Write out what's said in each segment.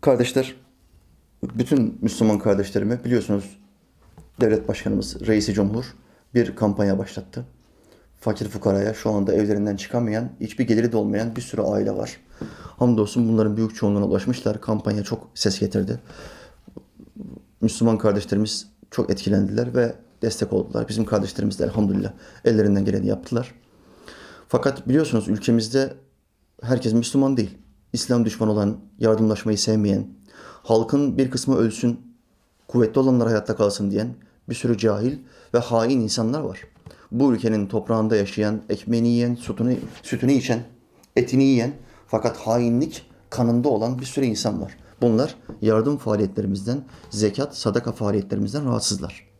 Kardeşler, bütün Müslüman kardeşlerimi biliyorsunuz devlet başkanımız, reisi cumhur bir kampanya başlattı. Fakir fukaraya şu anda evlerinden çıkamayan, hiçbir geliri de olmayan bir sürü aile var. Hamdolsun bunların büyük çoğunluğuna ulaşmışlar. Kampanya çok ses getirdi. Müslüman kardeşlerimiz çok etkilendiler ve destek oldular. Bizim kardeşlerimiz de elhamdülillah ellerinden geleni yaptılar. Fakat biliyorsunuz ülkemizde herkes Müslüman değil. İslam düşmanı olan, yardımlaşmayı sevmeyen, halkın bir kısmı ölsün, kuvvetli olanlar hayatta kalsın diyen bir sürü cahil ve hain insanlar var. Bu ülkenin toprağında yaşayan, ekmeğini yiyen, sütünü, sütünü içen, etini yiyen fakat hainlik kanında olan bir sürü insan var. Bunlar yardım faaliyetlerimizden, zekat, sadaka faaliyetlerimizden rahatsızlar.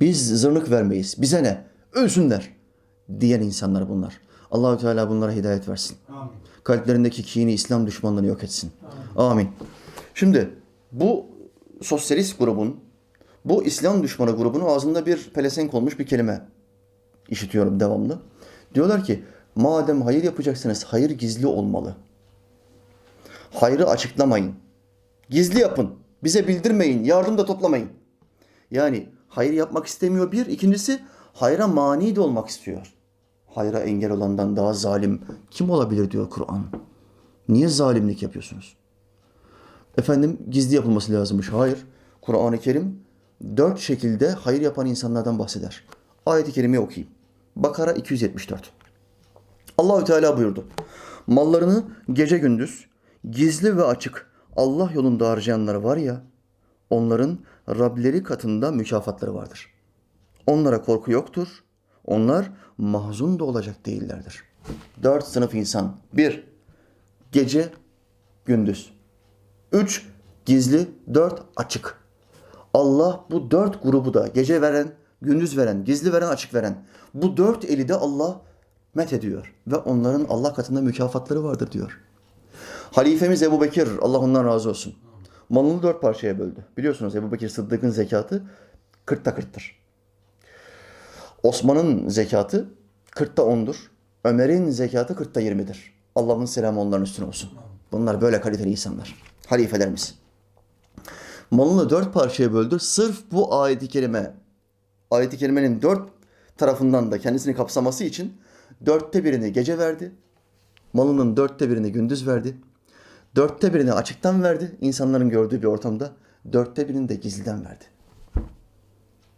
Biz zırnık vermeyiz. Bize ne? Ölsünler diyen insanlar bunlar. Allahü Teala bunlara hidayet versin. Amin. Kalplerindeki kini, İslam düşmanlığını yok etsin. Amin. Şimdi bu sosyalist grubun, bu İslam düşmanı grubunun ağzında bir pelesenk olmuş bir kelime işitiyorum devamlı. Diyorlar ki madem hayır yapacaksınız hayır gizli olmalı. Hayrı açıklamayın. Gizli yapın. Bize bildirmeyin. Yardım da toplamayın. Yani hayır yapmak istemiyor bir. ikincisi hayra mani de olmak istiyor. Hayra engel olandan daha zalim kim olabilir diyor Kur'an. Niye zalimlik yapıyorsunuz? Efendim gizli yapılması lazımmış. Hayır. Kur'an-ı Kerim dört şekilde hayır yapan insanlardan bahseder. Ayet-i Kerime'yi okuyayım. Bakara 274. Allahü Teala buyurdu. Mallarını gece gündüz gizli ve açık Allah yolunda harcayanlar var ya onların Rableri katında mükafatları vardır. Onlara korku yoktur. Onlar mahzun da olacak değillerdir. Dört sınıf insan. Bir, gece, gündüz. Üç, gizli. Dört, açık. Allah bu dört grubu da gece veren, gündüz veren, gizli veren, açık veren. Bu dört eli de Allah met ediyor. Ve onların Allah katında mükafatları vardır diyor. Halifemiz Ebu Bekir, Allah ondan razı olsun. Malını dört parçaya böldü. Biliyorsunuz Ebu Bekir Sıddık'ın zekatı kırkta kırktır. Osman'ın zekatı kırkta ondur. Ömer'in zekatı kırkta yirmidir. Allah'ın selamı onların üstüne olsun. Bunlar böyle kaliteli insanlar. Halifelerimiz. Malını dört parçaya böldü. Sırf bu ayeti kerime, ayeti kerimenin dört tarafından da kendisini kapsaması için dörtte birini gece verdi. Malının dörtte birini gündüz verdi. Dörtte birini açıktan verdi. insanların gördüğü bir ortamda. Dörtte birini de gizliden verdi.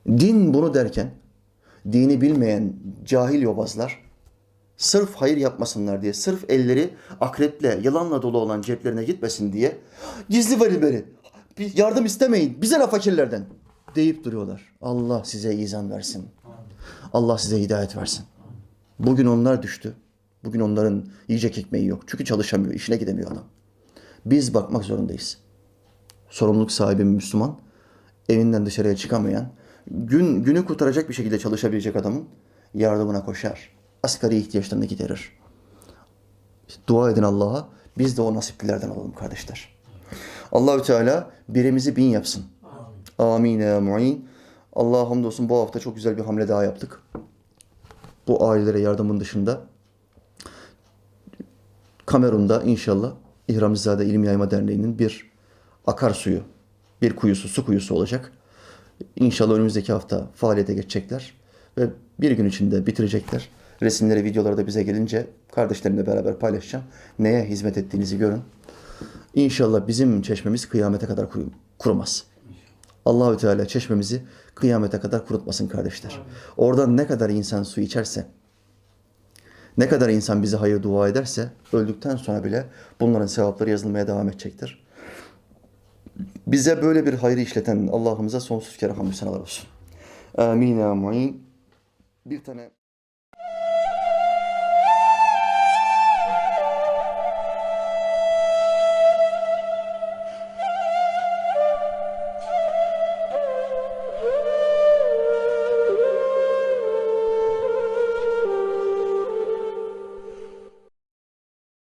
Din bunu derken dini bilmeyen cahil yobazlar sırf hayır yapmasınlar diye, sırf elleri akreple, yılanla dolu olan ceplerine gitmesin diye gizli verin beni. Yardım istemeyin. Bize ne fakirlerden deyip duruyorlar. Allah size izan versin. Allah size hidayet versin. Bugün onlar düştü. Bugün onların yiyecek ekmeği yok. Çünkü çalışamıyor, işine gidemiyor adam. Biz bakmak zorundayız. Sorumluluk sahibi Müslüman, evinden dışarıya çıkamayan, gün günü kurtaracak bir şekilde çalışabilecek adamın yardımına koşar. Asgari ihtiyaçlarını giderir. Dua edin Allah'a. Biz de o nasiplilerden olalım kardeşler. Allahü Teala birimizi bin yapsın. Amin ya mu'in. Allah'a hamdolsun bu hafta çok güzel bir hamle daha yaptık. Bu ailelere yardımın dışında Kamerun'da inşallah İhramizade İlim Yayma Derneği'nin bir akarsuyu, bir kuyusu, su kuyusu olacak. İnşallah önümüzdeki hafta faaliyete geçecekler ve bir gün içinde bitirecekler. Resimleri, videoları da bize gelince kardeşlerimle beraber paylaşacağım. Neye hizmet ettiğinizi görün. İnşallah bizim çeşmemiz kıyamete kadar kuru- kurumaz. Allahü Teala çeşmemizi kıyamete kadar kurutmasın kardeşler. Oradan ne kadar insan su içerse, ne kadar insan bize hayır dua ederse öldükten sonra bile bunların sevapları yazılmaya devam edecektir. Bize böyle bir hayrı işleten Allah'ımıza sonsuz kere hamdü senalar olsun. Amin ya mu'in. Bir tane